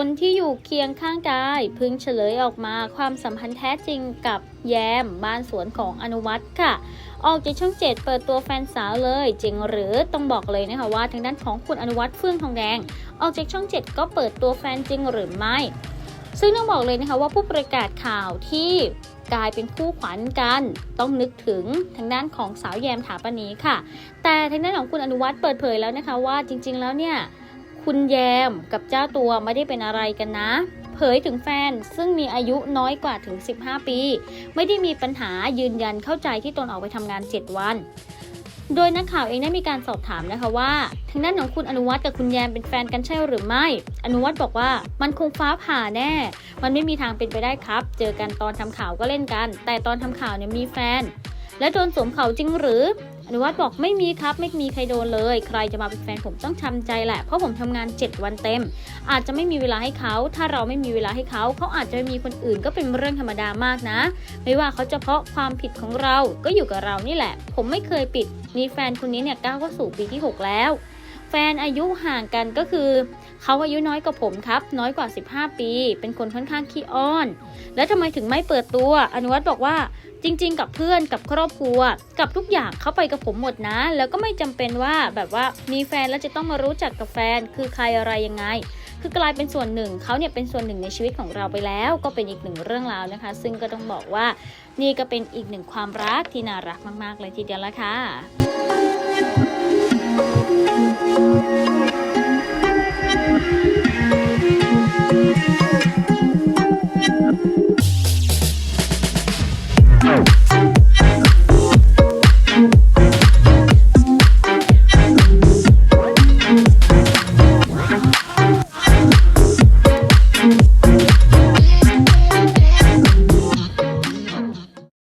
คนที่อยู่เคียงข้างกาย พึ่งเฉลยออกมาความสัมพันธ์แท้จริงกับแยมบ้านสวนของอนุวัตรค่ะ ออกจากช่องเจ็ดเปิดตัวแฟนสาวเลย จริงหรือต้องบอกเลยนะคะว่าทางด้านของคุณอนุวัตรเฟื่องทองแดง ออกจากช่องเจ็ดก็เปิดตัวแฟนจริงหรือไม่ ซึ่งต้องบอกเลยนะคะว่าผู้ประกาศข่าวที่กลายเป็นคู่ขวัญกัน ต้องนึกถึงทางด้านของสาวแยมถาปนีค่ะ แต่ทางด้านของคุณอนุวัฒน์เปิดเผยแล้วนะคะว่าจริง ๆ แล้วเนี่ย คุณแยมกับเจ้าตัวไม่ได้เป็นอะไรกันนะ เผยถึงแฟนซึ่งมีอายุน้อยกว่าถึง 15 ปี ไม่ได้มีปัญหายืนยันเข้าใจที่ตนออกไปทำงาน 7 วันโดยนักข่าวเองได้มีการสอบถามนะคะว่าทางด้านของคุณอนุวัฒน์กับคุณแยมเป็นแฟนกันใช่หรือไม่ อนุวัฒน์บอกว่ามันคงฟ้าผ่าแน่ มันไม่มีทางเป็นไปได้ครับ เจอกันตอนทำข่าวก็เล่นกัน แต่ตอนทำข่าวเนี่ยมีแฟน และโดนสวมเขาจริงหรือ อนุวัฒน์บอกไม่มีครับไม่มีใครโดนเลย ใครจะมาเป็นแฟนผมต้องทำใจแหละเพราะผมทำงาน 7 วันเต็ม อาจจะไม่มีเวลาให้เขา ถ้าเราไม่มีเวลาให้เขา เขาอาจจะไม่มีคนอื่นก็เป็นเรื่องธรรมดามากนะ ไม่ว่าเขาจะเพราะความผิดของเราก็อยู่กับเรานี่แหละ ผมไม่เคยปิดมีแฟนคนนี้เนี่ยก้าวเข้าสู่ปีที่ 6 แล้ว แฟนอายุห่างกันก็คือ เขาอายุน้อยกว่าผมครับ น้อยกว่า 15 ปี เป็นคนค่อนข้างขี้อ้อน แล้วทำไมถึงไม่เปิดตัว อนุวัฒน์บอกว่าจริง ๆ กับเพื่อนกับครอบครัว กับทุกอย่างเขาไปกับผมหมดนะ แล้วก็ไม่จำเป็นว่าแบบว่ามีแฟนแล้วจะต้องมารู้จักกับแฟน คือใครอะไรยังไง คือกลายเป็นส่วนหนึ่งเขาเนี่ยเป็นส่วนหนึ่งในชีวิตของเราไปแล้ว ก็เป็นอีกหนึ่งเรื่องราวนะคะ ซึ่งก็ต้องบอกว่านี่ก็เป็นอีกหนึ่งความรักที่น่ารักมาก ๆ เลยทีเดียวละค่ะ